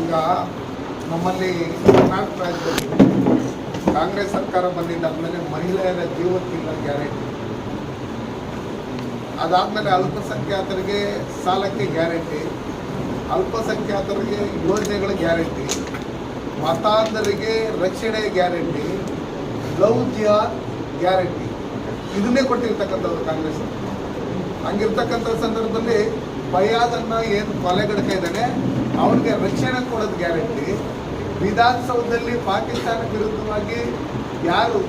ಈಗ ನಮ್ಮಲ್ಲಿ ಕರ್ನಾಟಕ ರಾಜ್ಯದಲ್ಲಿ ಕಾಂಗ್ರೆಸ್ ಸರ್ಕಾರ ಬಂದಿದ್ದಾದ್ಮೇಲೆ ಮಹಿಳೆಯರ ಜೀವಕ್ಕಿಲ್ಲ ಗ್ಯಾರಂಟಿ. ಅದಾದ್ಮೇಲೆ ಅಲ್ಪಸಂಖ್ಯಾತರಿಗೆ ಸಾಲಕ್ಕೆ ಗ್ಯಾರಂಟಿ, ಅಲ್ಪಸಂಖ್ಯಾತರಿಗೆ ಯೋಜನೆಗಳ ಗ್ಯಾರಂಟಿ, ಮತಾಂಧರಿಗೆ ರಕ್ಷಣೆ ಗ್ಯಾರಂಟಿ ಲವ್ ಗ್ಯಾರಂಟಿ. ಇದನ್ನೇ ಕೊಟ್ಟಿರ್ತಕ್ಕಂಥವ್ರು ಕಾಂಗ್ರೆಸ್ ಹಂಗಿರ್ತಕ್ಕಂಥ ಸಂದರ್ಭದಲ್ಲಿ ಫಯಾಜನ್ನ ಏನು ಕೊಲೆಗಡ್ತಾ ಇದ್ದಾನೆ, ಅವನಿಗೆ ರಕ್ಷಣೆ ಕೊಡೋದು ಗ್ಯಾರಂಟಿ. ವಿಧಾನಸೌಧದಲ್ಲಿ ಪಾಕಿಸ್ತಾನ ವಿರುದ್ಧವಾಗಿ ಯಾರು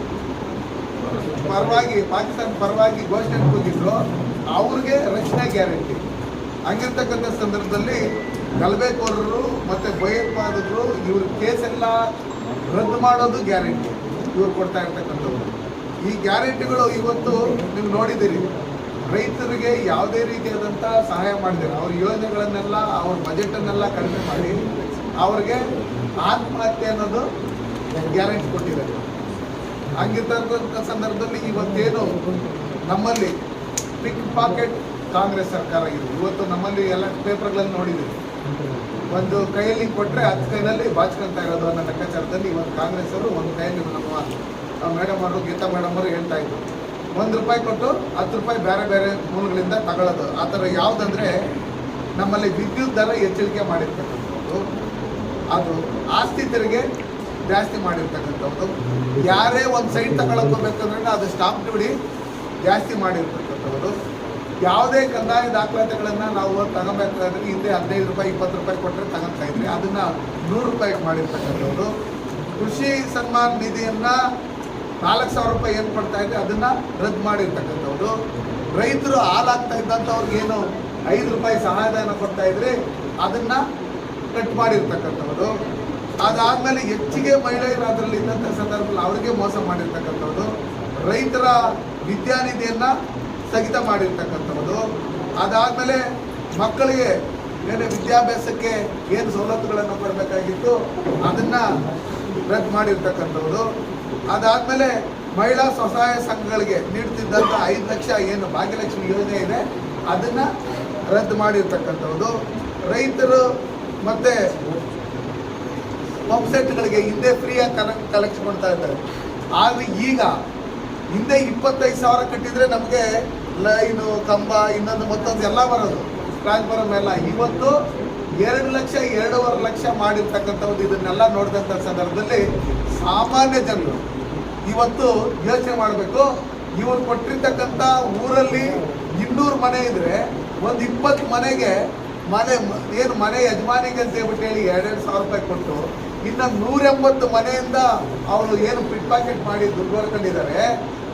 ಪರವಾಗಿ, ಪಾಕಿಸ್ತಾನ ಪರವಾಗಿ ಘೋಷಣೆ ಕೂಗಿದ್ರು ಅವ್ರಿಗೆ ರಕ್ಷಣೆ ಗ್ಯಾರಂಟಿ. ಹಂಗಿರ್ತಕ್ಕಂಥ ಸಂದರ್ಭದಲ್ಲಿ ಗಲಭೆಕೋರರು ಮತ್ತು ಭಯೋತ್ಪಾದಕರು ಇವ್ರ ಕೇಸೆಲ್ಲ ರದ್ದು ಮಾಡೋದು ಗ್ಯಾರಂಟಿ. ಇವ್ರು ಕೊಡ್ತಾ ಇರ್ತಕ್ಕಂಥವ್ರು. ಈ ಗ್ಯಾರಂಟಿಗಳು ಇವತ್ತು ನೀವು ನೋಡಿದ್ದೀರಿ. ರೈತರಿಗೆ ಯಾವುದೇ ರೀತಿಯಾದಂಥ ಸಹಾಯ ಮಾಡಿದ್ದಾರೆ ಅವ್ರ ಯೋಜನೆಗಳನ್ನೆಲ್ಲ, ಅವ್ರ ಬಜೆಟನ್ನೆಲ್ಲ ಕಡಿಮೆ ಮಾಡಿ, ಅವ್ರಿಗೆ ಆತ್ಮಹತ್ಯೆ ಅನ್ನೋದು ಗ್ಯಾರಂಟಿ ಕೊಟ್ಟಿದ್ದಾರೆ. ಹಂಗಿರ್ತಕ್ಕಂಥ ಸಂದರ್ಭದಲ್ಲಿ ಇವತ್ತೇನು ನಮ್ಮಲ್ಲಿ ಪಿಕ್ ಪಾಕೆಟ್ ಕಾಂಗ್ರೆಸ್ ಸರ್ಕಾರ ಇದೆ. ಇವತ್ತು ನಮ್ಮಲ್ಲಿ ಎಲ್ಲ ಪೇಪರ್ಗಳಲ್ಲಿ ನೋಡಿದ್ದೀವಿ. ಒಂದು ಕೈಯಲ್ಲಿ ಕೊಟ್ಟರೆ ಹತ್ತು ಕೈನಲ್ಲಿ ಬಾಚ್ಕೊಂತ ಇರೋದು ಅನ್ನೋ ಲೆಕ್ಕಾಚಾರದಲ್ಲಿ ಇವತ್ತು ಕಾಂಗ್ರೆಸ್ ಅವರು ಒಂದು ಕೈಯಲ್ಲಿ ನಮ್ಮ ಮೇಡಮ್ ಅವರು, ಗೀತಾ ಮೇಡಮ್ ಅವರು ಹೇಳ್ತಾ ಇದ್ರು. ಒಂದು ರೂಪಾಯಿ ಕೊಟ್ಟು ಹತ್ತು ರೂಪಾಯಿ ಬೇರೆ ಬೇರೆ ಮೂಲಗಳಿಂದ ತಗೊಳ್ಳೋದು. ಆ ಥರ ಯಾವುದಂದ್ರೆ ನಮ್ಮಲ್ಲಿ ವಿದ್ಯುತ್ ದರ ಎಚ್ಚರಿಕೆ ಮಾಡಿರ್ತಕ್ಕಂಥದ್ದು. ಅದು ಆಸ್ತಿ ತೆರಿಗೆ ಜಾಸ್ತಿ ಮಾಡಿರ್ತಕ್ಕಂಥದ್ದು. ಯಾರೇ ಒಂದು ಸೈಟ್ ತಗೊಳಕ್ ಹೋಗ್ಬೇಕಂದ್ರೆ ಅದು ಸ್ಟಾಪ್ ಡ್ಯೂಟಿ ಜಾಸ್ತಿ ಮಾಡಿರ್ತಕ್ಕಂಥವ್ರು ಯಾವುದೇ ಕಂದಾಯ ದಾಖಲಾತಿಗಳನ್ನು ನಾವು ತಗೋಬೇಕಾದ್ರೆ ಹಿಂದೆ ಹದಿನೈದು ರೂಪಾಯಿ, ಇಪ್ಪತ್ತು ರೂಪಾಯಿ ಕೊಟ್ಟರೆ ತಗೊತಾ ಅದನ್ನ ನೂರು ರೂಪಾಯಿಗೆ ಮಾಡಿರ್ತಕ್ಕಂಥವ್ರು ಕೃಷಿ ಸನ್ಮಾನ್ ನಿಧಿಯನ್ನ ನಾಲ್ಕು ಸಾವಿರ ರೂಪಾಯಿ ಏನು ಕೊಡ್ತಾ ಇದೆ, ಅದನ್ನು ರದ್ದು ಮಾಡಿರ್ತಕ್ಕಂಥವ್ರು. ರೈತರು ಹಾಲಾಗ್ತಾ ಇದ್ದಂಥವ್ರಿಗೆ ಏನು ಐದು ರೂಪಾಯಿ ಸಹಾಯಧನ ಕೊಡ್ತಾ ಇದ್ರೆ ಅದನ್ನು ಕಟ್ ಮಾಡಿರ್ತಕ್ಕಂಥವ್ರು. ಅದಾದಮೇಲೆ ಹೆಚ್ಚಿಗೆ ಮಹಿಳೆಯರು ಅದರಲ್ಲಿ ಇದ್ದಂಥ ಸಂದರ್ಭದಲ್ಲಿ ಅವರಿಗೆ ಮೋಸ ಮಾಡಿರ್ತಕ್ಕಂಥವ್ರು. ರೈತರ ವಿದ್ಯಾನಿಧಿಯನ್ನು ಸ್ಥಗಿತ ಮಾಡಿರ್ತಕ್ಕಂಥವ್ರು. ಅದಾದಮೇಲೆ ಮಕ್ಕಳಿಗೆ ಏನು ವಿದ್ಯಾಭ್ಯಾಸಕ್ಕೆ ಏನು ಸವಲತ್ತುಗಳನ್ನು ಕೊಡಬೇಕಾಗಿತ್ತು, ಅದನ್ನು ರದ್ದು ಮಾಡಿರ್ತಕ್ಕಂಥದ್ದು ಅದಾದ್ಮೇಲೆ ಮಹಿಳಾ ಸ್ವಸಹಾಯ ಸಂಘಗಳಿಗೆ ನೀಡ್ತಿದ್ದಂಥ ಐದು ಲಕ್ಷ ಏನು ಭಾಗ್ಯಲಕ್ಷ್ಮಿ ಯೋಜನೆ ಇದೆ. ಅದನ್ನ ರದ್ದು ಮಾಡಿರ್ತಕ್ಕಂಥದ್ದು. ರೈತರು ಮತ್ತೆ ಪಂಪ್ಸೆಟ್ಗಳಿಗೆ ಹಿಂದೆ ಫ್ರೀಯಾಗಿ ಕನ ಕಲೆಕ್ಷನ್ ಮಾಡ್ತಾ ಇದ್ದಾರೆ. ಆದರೆ ಈಗ ಹಿಂದೆ ಇಪ್ಪತ್ತೈದು ಸಾವಿರ ಕಟ್ಟಿದ್ರೆ ನಮಗೆ ಲೈನು, ಕಂಬ, ಇನ್ನೊಂದು ಮತ್ತೊಂದು ಎಲ್ಲ ಬರೋದು. ಟ್ರಾನ್ಸ್ಫಾರ್ಮ್ ಎಲ್ಲ ಇವತ್ತು ಎರಡು ಲಕ್ಷ, ಎರಡೂವರೆ ಲಕ್ಷ ಮಾಡಿರ್ತಕ್ಕಂಥದ್ದು ಇದನ್ನೆಲ್ಲ ನೋಡಿದಂಥ ಸಂದರ್ಭದಲ್ಲಿ ಸಾಮಾನ್ಯ ಜನರು ಇವತ್ತು ಯೋಚನೆ ಮಾಡಬೇಕು. ಇವರು ಕೊಟ್ಟಿರ್ತಕ್ಕಂಥ ಊರಲ್ಲಿ ಇನ್ನೂರು ಮನೆ ಇದ್ರೆ ಒಂದು ಇಪ್ಪತ್ತು ಮನೆಗೆ ಮನೆ ಏನು ಮನೆ ಯಜಮಾನಿಗೆ ಅಂತ ಹೇಳ್ಬಿಟ್ಟು ಹೇಳಿ ಎರಡೆರಡು ಸಾವಿರ ರೂಪಾಯಿ ಕೊಟ್ಟು ಇನ್ನು ನೂರೆಂಬತ್ತು ಮನೆಯಿಂದ ಅವರು ಏನು ಪಿಟ್ ಪಾಕೆಟ್ ಮಾಡಿ ದುರ್ಬರ್ಕೊಂಡಿದ್ದಾರೆ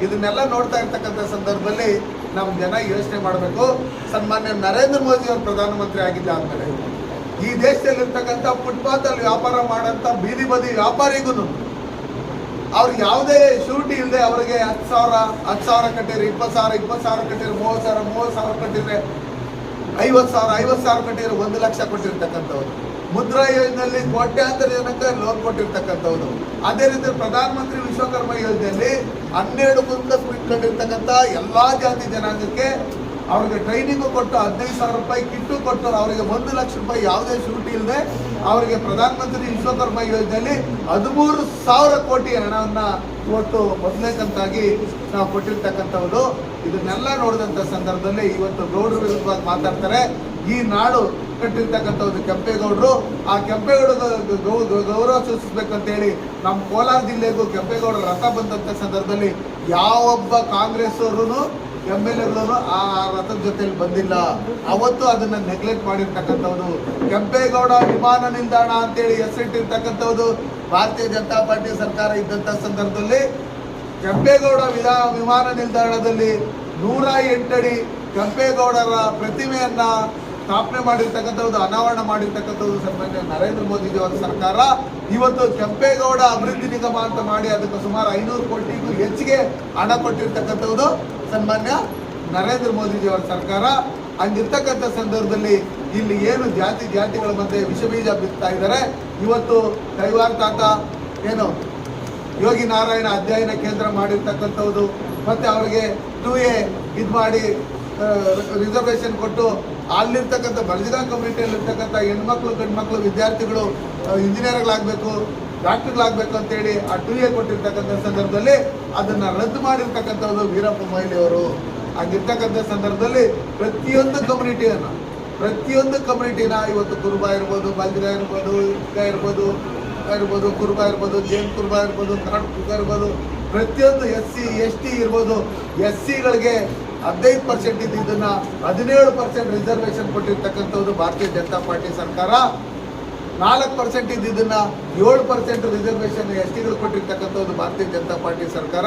ಇದನ್ನೆಲ್ಲ ನೋಡ್ತಾ ಇರ್ತಕ್ಕಂಥ ಸಂದರ್ಭದಲ್ಲಿ ನಮ್ಮ ಜನ ಯೋಚನೆ ಮಾಡಬೇಕು. ಸನ್ಮಾನ್ಯ ನರೇಂದ್ರ ಮೋದಿ ಅವರು ಪ್ರಧಾನಮಂತ್ರಿ ಆಗಿದ್ದ ಆದ್ಮೇಲೆ ಈ ದೇಶದಲ್ಲಿರ್ತಕ್ಕಂಥ ಫುಟ್ಪಾತಲ್ಲಿ ವ್ಯಾಪಾರ ಮಾಡೋಂಥ ಬೀದಿ ಬದಿ ವ್ಯಾಪಾರಿಗೂ ಅವ್ರಿಗೆ ಯಾವುದೇ ಶೂರಿಟಿ ಇಲ್ಲದೆ ಅವರಿಗೆ ಹತ್ತು ಸಾವಿರ ಹತ್ತು ಸಾವಿರ ಕಟ್ಟಿದ್ರೆ ಇಪ್ಪತ್ತು ಸಾವಿರ ಇಪ್ಪತ್ತು ಸಾವಿರ ಕಟ್ಟಿದ್ರೆ ಮೂವತ್ತು ಸಾವಿರ ಮೂವತ್ತು ಸಾವಿರ ಕಟ್ಟಿದ್ರೆ ಐವತ್ತು ಸಾವಿರ ಐವತ್ತು ಸಾವಿರ ಕಟ್ಟಿದ್ರೆ ಒಂದು ಲಕ್ಷ ಕೊಟ್ಟಿರ್ತಕ್ಕಂಥವ್ರು. ಮುದ್ರಾ ಯೋಜನೆಯಲ್ಲಿ ಕೋಟ್ಯಾಂತರ ಜನಕ್ಕೆ ಲೋನ್ ಕೊಟ್ಟಿರ್ತಕ್ಕಂಥವ್ರು. ಅದೇ ರೀತಿ ಪ್ರಧಾನಮಂತ್ರಿ ವಿಶ್ವಕರ್ಮ ಯೋಜನೆಯಲ್ಲಿ ಹನ್ನೆರಡು ಗುಂತ ಇಟ್ಕೊಂಡಿರ್ತಕ್ಕಂಥ ಎಲ್ಲಾ ಜಾತಿ ಜನಾಂಗಕ್ಕೆ ಅವ್ರಿಗೆ ಟ್ರೈನಿಂಗು ಕೊಟ್ಟು ಹದಿನೈದು ಸಾವಿರ ರೂಪಾಯಿ ಕಿಟ್ಟು ಕೊಟ್ಟರು ಅವರಿಗೆ ಒಂದು ಲಕ್ಷ ರೂಪಾಯಿ ಯಾವುದೇ ಶೂಟಿ ಇಲ್ಲದೆ ಅವರಿಗೆ ಪ್ರಧಾನಮಂತ್ರಿ ವಿಶ್ವಕರ್ಮ ಯೋಜನೆಯಲ್ಲಿ ಹದಿಮೂರು ಸಾವಿರ ಕೋಟಿ ಹಣವನ್ನು ಇವತ್ತು ಮೊದಲನೇ ಕಂತಾಗಿ ನಾವು ಕೊಟ್ಟಿರ್ತಕ್ಕಂಥವ್ರು. ಇದನ್ನೆಲ್ಲ ನೋಡಿದಂಥ ಸಂದರ್ಭದಲ್ಲಿ ಇವತ್ತು ಗೌಡರು ವಿರುದ್ಧವಾಗಿ ಮಾತಾಡ್ತಾರೆ. ಈ ನಾಡು ಕಟ್ಟಿರ್ತಕ್ಕಂಥವ್ರು ಕೆಂಪೇಗೌಡರು. ಆ ಕೆಂಪೇಗೌಡ ಗೌರವ ಗೌ- ಗೌರವ ಸೂಚಿಸ್ಬೇಕಂತ ಹೇಳಿ ನಮ್ಮ ಕೋಲಾರ ಜಿಲ್ಲೆಗೂ ಕೆಂಪೇಗೌಡರ ರಥ ಬಂದಂಥ ಸಂದರ್ಭದಲ್ಲಿ ಯಾವೊಬ್ಬ ಕಾಂಗ್ರೆಸ್ ಅವರು ಎಂ ಎಲ್ ಎಗಳು ಆ ರಥದ ಜೊತೆಲಿ ಬಂದಿಲ್ಲ. ಅವತ್ತು ಅದನ್ನ ನೆಗ್ಲೆಕ್ಟ್ ಮಾಡಿರ್ತಕ್ಕಂಥವ್ರು. ಕೆಂಪೇಗೌಡ ವಿಮಾನ ನಿಲ್ದಾಣ ಅಂತೇಳಿ ಹೆಸರಿಟ್ಟಿರ್ತಕ್ಕಂಥದ್ದು ಭಾರತೀಯ ಜನತಾ ಪಾರ್ಟಿ ಸರ್ಕಾರ ಇದ್ದಂಥ ಸಂದರ್ಭದಲ್ಲಿ ಕೆಂಪೇಗೌಡ ವಿಧಾ ವಿಮಾನ ನಿಲ್ದಾಣದಲ್ಲಿ ನೂರ ಎಂಟಡಿ ಕೆಂಪೇಗೌಡರ ಪ್ರತಿಮೆಯನ್ನ ಸ್ಥಾಪನೆ ಮಾಡಿರ್ತಕ್ಕಂಥದ್ದು ಅನಾವರಣ ಮಾಡಿರ್ತಕ್ಕಂಥದ್ದು ಸನ್ಮಾನ್ಯ ನರೇಂದ್ರ ಮೋದಿಜಿ ಅವರ ಸರ್ಕಾರ ಇವತ್ತು ಕೆಂಪೇಗೌಡ ಅಭಿವೃದ್ಧಿ ನಿಗಮ ಅಂತ ಮಾಡಿ ಅದಕ್ಕೆ ಸುಮಾರು ಐನೂರು ಕೋಟಿಗೂ ಹೆಚ್ಚಿಗೆ ಹಣ ಕೊಟ್ಟಿರ್ತಕ್ಕಂಥದ್ದು ಸನ್ಮಾನ್ಯ ನರೇಂದ್ರ ಮೋದಿಜಿ ಅವರ ಸರ್ಕಾರ. ಹಂಗಿರ್ತಕ್ಕಂಥ ಸಂದರ್ಭದಲ್ಲಿ ಇಲ್ಲಿ ಏನು ಜಾತಿ ಜಾತಿಗಳ ಮಧ್ಯೆ ವಿಷಬೀಜ ಬಿತ್ತಾ ಇದ್ದಾರೆ. ಇವತ್ತು ಕೈವಾರ ತಾತ ಏನು ಯೋಗಿ ನಾರಾಯಣ ಅಧ್ಯಯನ ಕೇಂದ್ರ ಮಾಡಿರ್ತಕ್ಕಂಥದ್ದು ಮತ್ತೆ ಅವರಿಗೆ ಟೂ ಎ ಇದು ಮಾಡಿ ರಿಸರ್ವೇಷನ್ ಕೊಟ್ಟು ಅಲ್ಲಿರ್ತಕ್ಕಂಥ ಬರ್ಜಿಗಾ ಕಮ್ಯುನಿಟಿಯಲ್ಲಿರ್ತಕ್ಕಂಥ ಹೆಣ್ಮಕ್ಳು, ಗಂಡ್ಮಕ್ಳು, ವಿದ್ಯಾರ್ಥಿಗಳು ಇಂಜಿನಿಯರ್ಗಳಾಗಬೇಕು, ಡಾಕ್ಟರ್ಗಳಾಗಬೇಕು ಅಂತೇಳಿ ಆ ಟು ಎ ಕೊಟ್ಟಿರ್ತಕ್ಕಂಥ ಸಂದರ್ಭದಲ್ಲಿ ಅದನ್ನ ರದ್ದು ಮಾಡಿರ್ತಕ್ಕಂಥದ್ದು ವೀರಪ್ಪ ಮೊಯ್ಲಿ ಅವರು. ಆಗಿರ್ತಕ್ಕಂಥ ಸಂದರ್ಭದಲ್ಲಿ ಪ್ರತಿಯೊಂದು ಕಮ್ಯುನಿಟಿಯನ್ನು, ಪ್ರತಿಯೊಂದು ಕಮ್ಯುನಿಟಿನ ಇವತ್ತು ಕುರುಬ ಇರ್ಬೋದು ಬಾಲ್ಜಿಗ ಇರ್ಬೋದು ಇರ್ಬೋದು ಇರ್ಬೋದು, ಕುರುಬ ಇರ್ಬೋದು, ಜೈನ್ ಕುರುಬ ಇರ್ಬೋದು ಕುರುಬ ಇರ್ಬೋದು, ಪ್ರತಿಯೊಂದು ಎಸ್ ಸಿ ಎಸ್ ಟಿ ಇರ್ಬೋದು ಎಸ್ ಸಿಗಳಿಗೆ ಹದಿನೈದು ಪರ್ಸೆಂಟ್ ಇದ್ದಿದ್ದನ್ನ ಹದಿನೇಳು ಪರ್ಸೆಂಟ್ ರಿಸರ್ವೇಶನ್ ಕೊಟ್ಟಿರ್ತಕ್ಕಂಥದ್ದು ಭಾರತೀಯ ಜನತಾ ಪಾರ್ಟಿ ಸರ್ಕಾರ. ನಾಲ್ಕು ಪರ್ಸೆಂಟ್ ಇದ್ದಿದ್ದನ್ನ ಏಳು ಪರ್ಸೆಂಟ್ ರಿಸರ್ವೇಶನ್ ಎಸ್ ಟಿಗಳು ಕೊಟ್ಟಿರ್ತಕ್ಕಂಥದ್ದು ಭಾರತೀಯ ಜನತಾ ಪಾರ್ಟಿ ಸರ್ಕಾರ.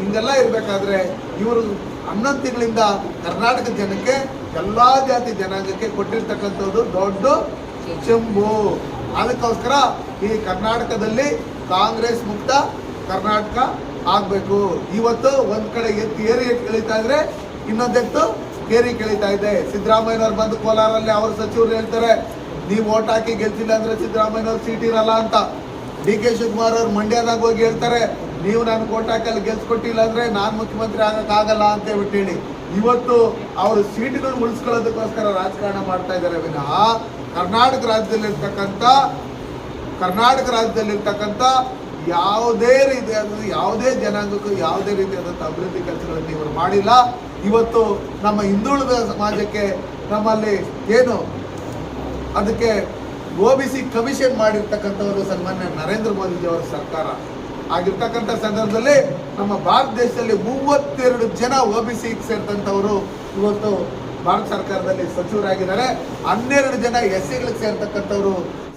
ಹಿಂಗೆಲ್ಲ ಇರಬೇಕಾದ್ರೆ ಇವರು ಹನ್ನೊಂದು ತಿಂಗಳಿಂದ ಕರ್ನಾಟಕ ಜನಕ್ಕೆ, ಎಲ್ಲ ಜಾತಿ ಜನಾಂಗಕ್ಕೆ ಕೊಟ್ಟಿರ್ತಕ್ಕಂಥದ್ದು ದೊಡ್ಡ ಚೆಂಬು. ಅದಕ್ಕೋಸ್ಕರ ಈ ಕರ್ನಾಟಕದಲ್ಲಿ ಕಾಂಗ್ರೆಸ್ ಮುಕ್ತ, ಕರ್ನಾಟಕ ಆಗಬೇಕು. ಇವತ್ತು ಒಂದ್ ಕಡೆ ಎತ್ತಿ ಏರಿ ಕೇಳಿತಾ ಇದ್ರೆ ಇನ್ನೊಂದೆತ್ತು ಕೇರಿ ಕೇಳಿತಾ ಇದೆ. ಸಿದ್ದರಾಮಯ್ಯನವ್ರು ಬಂದು ಕೋಲಾರಲ್ಲಿ ಅವ್ರ ಸಚಿವರು ಹೇಳ್ತಾರೆ, ನೀವು ಓಟ್ ಹಾಕಿ ಗೆಲ್ಸಿಲ್ಲ ಅಂದ್ರೆ ಸಿದ್ದರಾಮಯ್ಯನವ್ರು ಸೀಟ್ ಇರಲ್ಲ ಅಂತ. ಡಿ ಕೆ ಶಿವಕುಮಾರ್ ಅವ್ರು ಮಂಡ್ಯದಾಗ ಹೋಗಿ ಹೇಳ್ತಾರೆ, ನೀವು ನಾನು ಓಟ್ ಹಾಕಲ್ಲಿ ಗೆಲ್ಸ್ಕೊಟ್ಟಿಲ್ಲ ಅಂದ್ರೆ ನಾನ್ ಮುಖ್ಯಮಂತ್ರಿ ಆಗಕ್ಕಾಗಲ್ಲ ಅಂತ ಹೇಳ್ಬಿಟ್ಟು ಹೇಳಿ ಇವತ್ತು ಅವರು ಸೀಟ್ಗಳು ಉಳಿಸ್ಕೊಳ್ಳೋದಕ್ಕೋಸ್ಕರ ರಾಜಕಾರಣ ಮಾಡ್ತಾ ಇದ್ದಾರೆ ವಿನಃ. ಕರ್ನಾಟಕ ರಾಜ್ಯದಲ್ಲಿರ್ತಕ್ಕಂಥ ಕರ್ನಾಟಕ ರಾಜ್ಯದಲ್ಲಿರ್ತಕ್ಕಂಥ ಯಾವುದೇ ರೀತಿಯಾದ ಯಾವುದೇ ಜನಾಂಗಕ್ಕೂ ಯಾವುದೇ ರೀತಿಯಾದಂಥ ಅಭಿವೃದ್ಧಿ ಕೆಲಸಗಳನ್ನು ಇವರು ಮಾಡಿಲ್ಲ. ಇವತ್ತು ನಮ್ಮ ಹಿಂದುಳಿದ ಸಮಾಜಕ್ಕೆ ನಮ್ಮಲ್ಲಿ ಏನು, ಅದಕ್ಕೆ ಒ ಬಿ ಸಿ ಕಮಿಷನ್ ಮಾಡಿರ್ತಕ್ಕಂಥವರು ಸನ್ಮಾನ್ಯ ನರೇಂದ್ರ ಮೋದಿಜಿಯವರ ಸರ್ಕಾರ. ಆಗಿರ್ತಕ್ಕಂಥ ಸಂದರ್ಭದಲ್ಲಿ ನಮ್ಮ ಭಾರತ ದೇಶದಲ್ಲಿ ಮೂವತ್ತೆರಡು ಜನ ಒ ಬಿ ಸಿ ಸೇರ್ತಂಥವರು ಇವತ್ತು ಭಾರತ ಸರ್ಕಾರದಲ್ಲಿ ಸಚಿವರಾಗಿದ್ದಾರೆ. ಹನ್ನೆರಡು ಜನ ಎಸ್ ಸಿಗಳಿಗೆ ಸೇರ್ತಕ್ಕಂಥವ್ರು